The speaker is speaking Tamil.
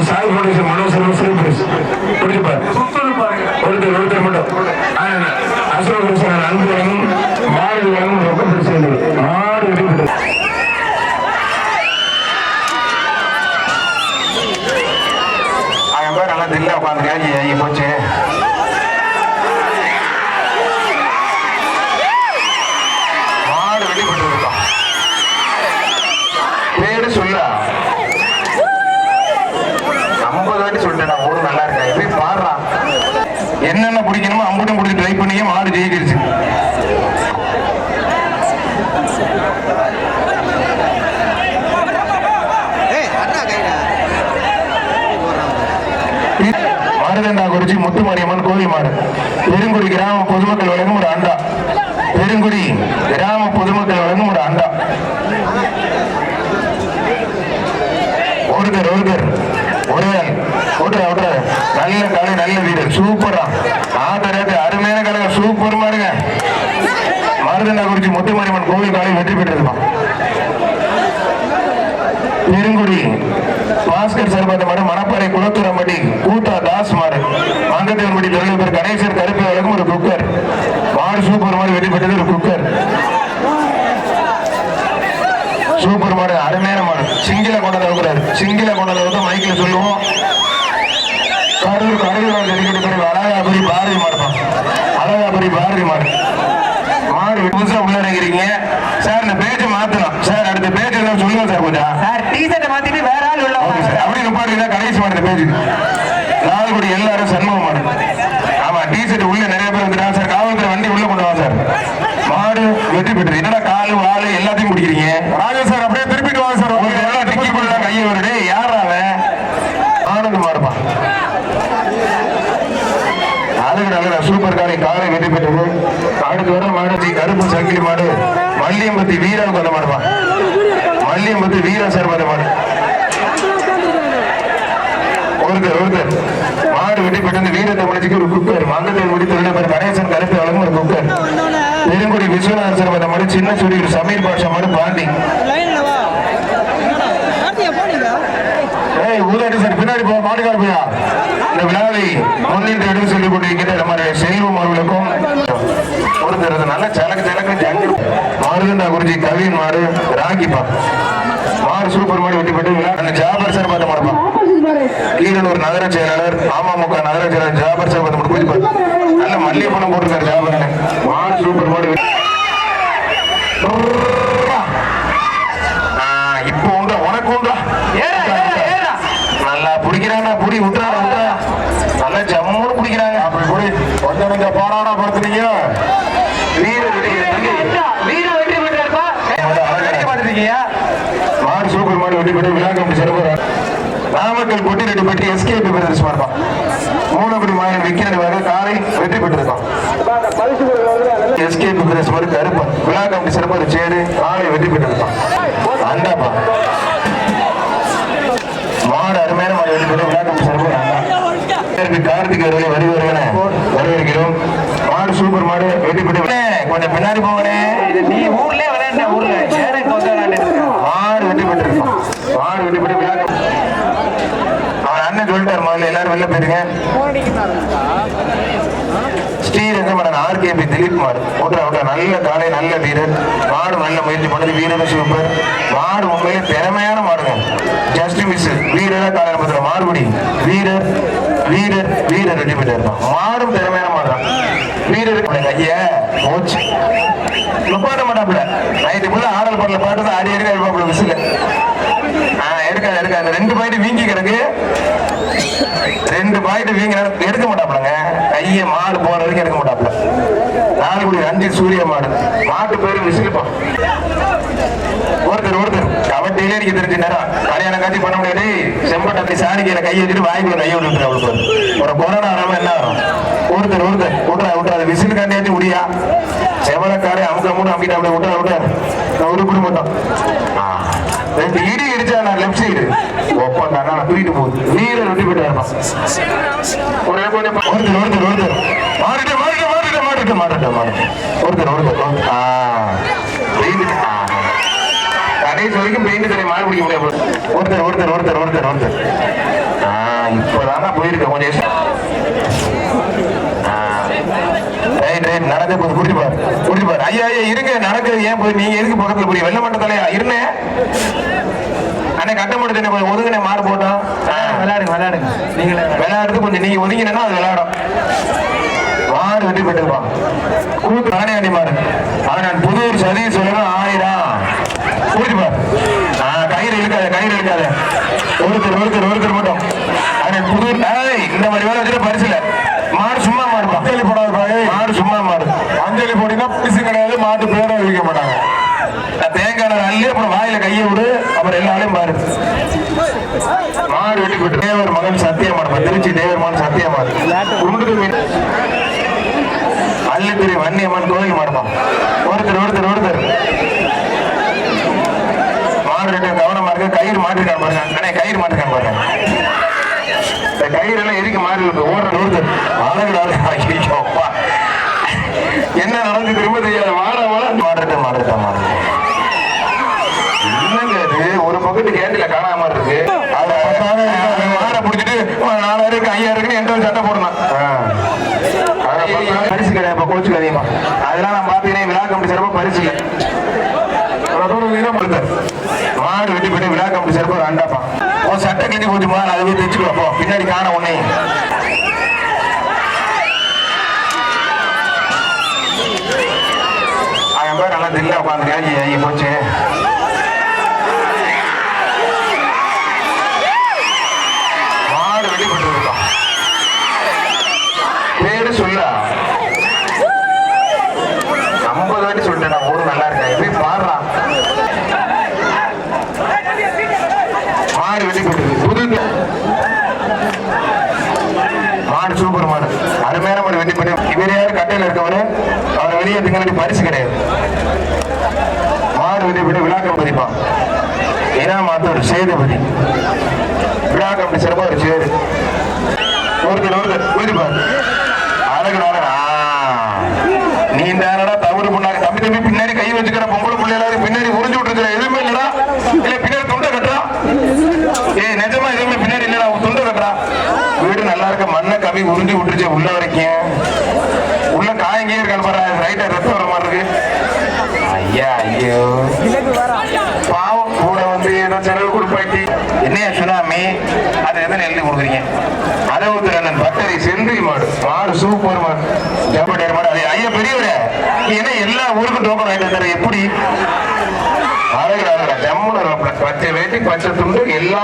ஸோ சாய் ஃபவுண்டேஷன் மனோசரம் சிறப்பு புரிஞ்சுப்பார் ஒருத்தர் ஒருத்தர் மட்டும். அசோகரசன் அன்பு வழங்கும் மாடு வழங்கும் ரொம்ப பிரச்சனை மாடு வெடிப்பட்டு அவன் பேர் நல்லா தில்ல உட்காந்துருக்காங்க போச்சு. ஐம்பது சொல்லிட்டேன் நான் ஊரு நல்லா இருக்கேன். போய் பாடுறான் என்னென்ன பிடிக்கணுமோ அம்புட்டும் கொடுத்து ட்ரை பண்ணியே மாடு ஜெயிச்சிருச்சு. மாடுதண்டா குறிச்சி முத்துமாரியம்மன் கோவில் மாடு. பெருங்குடி கிராம பொதுமக்கள் வழங்கும் ஒரு அண்டா. பெருங்குடி கிராம பொதுமக்கள் வழங்கும் ஒரு அண்டா. ஒருத்தர் ஒருத்தர். ஒருவன் ஒருத்தர் ஒருத்தர் நல்ல கலை நல்ல வீடு. சூப்பரா ஆதரவு அருமையான கலை சூப்பர் மாடுங்க. மாறுதண்டா முத்துமாரியம்மன் கோவில் காலை வெற்றி பெற்றிருப்பான் பெருங்குடி பாஸ்கர் சர்பத மாடு மணப்பாறை குளத்துறம்படி கூத்தா தாஸ் மாறு மாடு மங்கத்தேவன்படி பேர் கணேசர் கருப்பு வழங்கும் ஒரு குக்கர். மாடு சூப்பர் மாடு வெற்றி பெற்றது ஒரு குக்கர். சூப்பர் மாடு அருமையான மாடு. சிங்கில கொண்டதை வைக்கிறாரு சிங்கில கொண்டதை வந்து மைக்கில் சொல்லுவோம். கரூர் கரூர் ஜல்லிக்கட்டு பிறகு அழகாபுரி பாரதி மாடுப்பான் அழகாபுரி பாரதி மாடு. மாடு புதுசா உள்ள இறங்கிறீங்க சார் இந்த பேஜை மாத்தணும் சார் அடுத்த பேஜ் எல்லாம் சொல்லுங்க சார் கொஞ்சம். சார் டீஷர்ட்டை மாத்திட்டு வேற ஆள் உள்ள ஓகே சார். அப்படி நிப்பாடுங்க கடைசி மாடு பேஜ் லால்குடி எல்லாரும் சண்முகம் மாடு ஆமா டிஷர்ட் உள்ள நிறைய பேர் வந்துட்டாங்க சார் காவல்துறை வண்டி உள்ள கொண்டு வாங்க சார் மாடு வெற்றி பெற்று என்னடா காலு வாழு எல்லாத்தையும் பிடிக்கிறீங்க ராஜா சார் அப்படியே திருப்பிட்டு வாங்க சார் உங்களுக்கு எல்லாம் டிக்கி போடுறா கையை வருடு யார் அவன் ஆனந்த் மாடுப்பா அழகு அழகு சூப்பர் காலை காலை வெற்றி பெற்றது. அடுத்து வர மாடு கருப்பு சங்கிலி மாடு மல்லியம்பத்தி வீரன் கொண்ட மாடுப்பா மல்லியம்பத்தி வீர சர்வத மாடு ஒருத்தர் ஒருத்தர். மாடு வெட்டி பெற்றது வீர தமிழச்சிக்கு ஒரு குக்கர். மங்கத்தில் முடி தொழிலர் கணேசன் கருப்பு வழங்கும் ஒரு குக்கர். பெருங்குடி விஸ்வநாத சர்வத மாடு சின்ன சூரியர் சமீர் பாஷா மாடு பாண்டி. ஏய் ஊதாட்டி சார் பின்னாடி போ மாடுகார் போயா? இந்த விழாவை முன்னின்று எடுத்து சொல்லிக் கொண்டிருக்கிற நம்முடைய செல்வம் அவர்களுக்கும் ஒருத்தர் நல்ல சலக்கு சலக்கு ஜங்கு. மாடுதண்டா குறிச்சி கவின் மாடு ராகிப்பா மாடு சூப்பர் மாடு வெட்டி விழா ஜாபர் சார் பார்த்து மாடுப்பா கீழனூர் நகர செயலாளர் அமமுக நகர செயலாளர் ஜாபர் சார் பார்த்து மாடு. நல்ல மல்லிகை மல்லிகைப்பழம் போட்டிருக்காரு ஜாபர் மாறு சூப்பர் மாடு வெட்டி- ஆ, இப்போ உண்டா உனக்கு உண்டா ஏறா, ஏறா, ஏறா. நல்லா பிடிக்கிறாங்க புடி விட்டுறாங்க விட்டுறா நல்லா ஜம்முன்னு பிடிக்கிறாங்க அப்படி புடி கொஞ்சம் கொஞ்சம் போராடா படுத்துறீங்க வீர வீடு வெற்றி பெற்றிருப்பா பாத்துருக்கீங்க மாடு சூப்பர் மாடு வெட்டி பெற்று விழா கம்பி சிறப்பு நாமக்கல் கொட்டி ரெட்டி பெட்டி எஸ்கேபி பிரதர்ஸ் மாடுதான் மூலப்படி மாயன் விக்கிரன் வகை காலை வெற்றி பெற்றிருக்கான் எஸ்கேபி பிரதர்ஸ் மாடு கருப்பன். விழா கம்பி சிறப்பு சேரு காலை வெற்றி பெற்றிருக்கான் அண்டாப்பா மாடு அருமையான மாடு வெற்றி பெற்று விழா கம்பி சிறப்பு கார்த்திக் அவர்களை வருகிறவன வரவேற்கிறோம். மாடு சூப்பர் மாடு வெற்றி பெற்று கொஞ்சம் பின்னாடி போங்கண்ணே நீ ஊர்லயே விளையாண்ட ஊர்ல. வந்து விளையாண்டு மாடு வெற்றி பெற்றிருக்கோம் மாடு வெற்றி பெற்று விழா கம்பி- அவன் அண்ணன் சொல்லிட்டார் முதல்ல எல்லாரும் வெளில போயிருங்க. ஸ்ரீரங்கமடன் ஆர்கேபி திலீப் மாடு ஓட்டுற ஓட்டுற நல்ல காலை நல்ல வீரர் மாடு நல்ல முயற்சி பண்ணது வீரர் சூப்பர். மாடு உண்மையிலே திறமையான மாடுங்க. ஜஸ்ட் மிஸ் வீரரா காலை பத்திர மாறுபடி வீரர் வீரர் வீரர் வெற்றி பெற்றிருக்கான் மாடும் திறமையான மாடு தான் வீரருக்கு ஐயா நிப்பாட்ட மாட்டாப்புல நைட்டு ஃபுல்லா ஆடல் பாடல பாட்டு தான் ஆடி எடுக்க இருப்பாப்புல விசில. ஆஹ் எடுக்காது எடுக்காது. ரெண்டு பாயிண்ட் வீங்கி கிடக்கு. ரெண்டு பாயிண்ட் வீங்கி எடுக்க மாட்டாப்புலங்க. கையை மாடு போற வரைக்கும் எடுக்க மாட்டாப்புல. நாலு குடி அஞ்சு சூரிய மாடு. மாட்டு பேரு விசிலுப்பான் ஒருத்தர் ஒருத்தர். கவட்டியிலே எனக்கு தெரிஞ்ச நேரம் கல்யாணம் காட்சி பண்ண முடியாது. செம்பட்ட அப்படி சாணி கீழே கையை வச்சுட்டு வாய்க்குள்ள கையை விட்டு அவளுக்கு ஒரு கொரோனா வராம என்ன வரும் ஒருத்தர் ஒருத்தர் விட்றா விட்றா அது விசில் கண்டியாச்சும் முடியா? செவலக்காரே அமுக்க மூணு அம்பிட்டு அப்படியே விட்டா விட்டா நான் உருப்பிட மாட்டோம் ஆ. ரெண்டு இடி இடிச்சா நான் லெஃப்ட் சைடு ஒப்பம் தானே நான் தூக்கிட்டு போகுது. நீரை விட்டு போயிட்டு இருப்பான் ஒரே கொஞ்சம் பா- ஒருத்தர் ஒருத்தர் ஒருத்தர். மாறிட்டு மாறிட்டு மாறிட்டு மாறிட்டு மாறிட்டு மாறிட்டு. ஒருத்தர் ஒருத்தர். ஆ. ஒருத்தர் ஒருத்தர் ஒருத்தர் ஒருத்தர் ஒருத்தர். ஆ இப்போதானா போயிருக்க கொஞ்சம் நடக்க போது குடிச்சு பாரு. குடிச்சு பாரு. ஐயா ஐயா இருங்க. நடக்குது ஏன் போய் நீங்க எதுக்கு பக்கத்துல போய் வெள்ள மட்ட தலையா? இருந்தேன் அண்ணே கட்ட முடிச்சு கொஞ்சம் ஒதுங்கினே மாறு போட்டோம். விளையாடுங்க விளையாடுங்க. நீங்களே விளையாடுறது கொஞ்சம் நீங்க ஒதுங்கினா அது விளையாடும். மாடு வெட்டி போட்டுருப்பான் கூத்து நானே அடி மாடு. ஆனால் புதூர் சதி சொல்லணும் ஆயிரம் கூட்டி பாரு ஆ, கயிறு இருக்காது கயிறு இருக்காது ஒருத்தர் ஒருத்தர் ஒருத்தர் மட்டும் ஆனால் புதூர் ஏய், இந்த மாதிரி வேலை வச்சுட்டு பரிசுல மாடு சும்மா மாடு அஞ்சலி போடாது மாடு சும்மா மாடு அஞ்சலி போட்டீங்கன்னா பரிசு கிடையாது மாட்டு பேரை வைக்க மாட்டாங்க தேங்காய் எண்ணெய் அள்ளி அப்புறம் வாயில கையை விடு. அப்புறம் எல்லாரையும் பாரு. மாடு வெட்டி விட்டு தேவர் மகன் சத்தியமான. திருச்சி தேவர் மகன் சத்தியமான. குண்டுக்கு அள்ளித்திரி வன்னியம்மன் கோயில் மாடுப்பான் ஒருத்தர் ஒருத்தர் ஒருத்தர். மாடு ரெண்டு கவனமா இருக்கு. கயிறு மாட்டிருக்கான் பாருங்க. அண்ணே கயிறு மாட்டிருக்கான் பாருங்க. இந்த கயிறு எல்லாம் எதுக்கு மாறி இருக்கு? ஓடுற ஒருத்தர் அழகு என்ன நடந்து திரும்ப தெரியாது. வாட வாட. மாடுறட்ட மாடுறட்ட மாடு ஒரு கேண்டில காணாம இருக்கு. அதுல முடிச்சுட்டு புடிச்சிட்டு நாலாயிரம் இருக்கு ஐயாயிரம் இருக்குன்னு என்கிட்ட சட்டை போடணும். பரிசு கிடையாது இப்ப அதிகமா. அதெல்லாம் நான் பாத்தீங்கன்னா விழா கம்பி சிறப்பா பரிசு இல்லை. மாடு வெட்டி போட்டு விழா கம்பி சிறப்பா வேண்டாப்பா உன் சட்டை கிண்டி போச்சுமா அதை போய் தைச்சுக்கோ பின்னாடி காண உன்னை. அவன் பேர் நல்லா தில்ல உட்காந்துருக்கா ஐய போச்சு மாடு வெளிப்பட்டு இருக்கான் பேரு சொல்ல ஐம்பது வாட்டி சொல்லிட்டேன் நான் ஊரு நல்லா இருக்கேன் எப்படி பாடுறான் மாடு வெளிப்பட்டது புது மாடு சூப்பர் மாடு அருமையான மாடு வெட்டி பண்ணி இவர் யாரு? கட்டையில் இருக்கவரு. அவர் வெளியே திங்க பரிசு கிடையாது. மாடு வெட்டி பண்ணி விழாக்கம் பதிப்பான் ஏன்னா மாத்த ஒரு சேதுபதி. விழாக்கம் அப்படி சிறப்பாக ஒரு சேரு. ஒருத்தர் ஒருத்தர் புரியுதுப்பார் அழகு நீ நேரடா தவறு பண்ணாங்க தம்பி தம்பி பின்னாடி கை வச்சுக்கிற பொம்பளை பிள்ளை எல்லாரும் பின்னாடி உறிஞ்சு விட்டுருக்கிற எதுவுமே இல்லடா இல்ல பின்னாடி துண்டை கட்டுறா ஏய் நிஜமா எதுவுமே பின்னாடி இல்லடா உன் துண்டை கட்டுறா வீடு நல்லா இருக்க அப்படியே உறிஞ்சு விட்டுருச்சு உள்ள வரைக்கும். உள்ள காயங்கே இருக்கான்னு பாரு ரைட்டா ரத்தம் வர மாதிரி இருக்கு. ஐயா ஐயோ. பாவம் கூட வந்து ஏதோ செலவு கொடுப்பாட்டி என்னையா சுனாமி? அதை எதனை எழுதி கொடுக்குறீங்க? அறுபத்தி ரெண்டு பட்டறை சென்றி மாடு மாடு சூப்பர் மாடு. ஜப்பட்டேர் மாடு. அது ஐயா பெரியவரே. ஏன்னா எல்லா ஊருக்கும் டோக்கன் வாங்கிட்டு வந்தாரு? எப்படி? அழகு அழகா ஜம்முன பச்சை வேட்டி பச்சை துண்டு எல்லா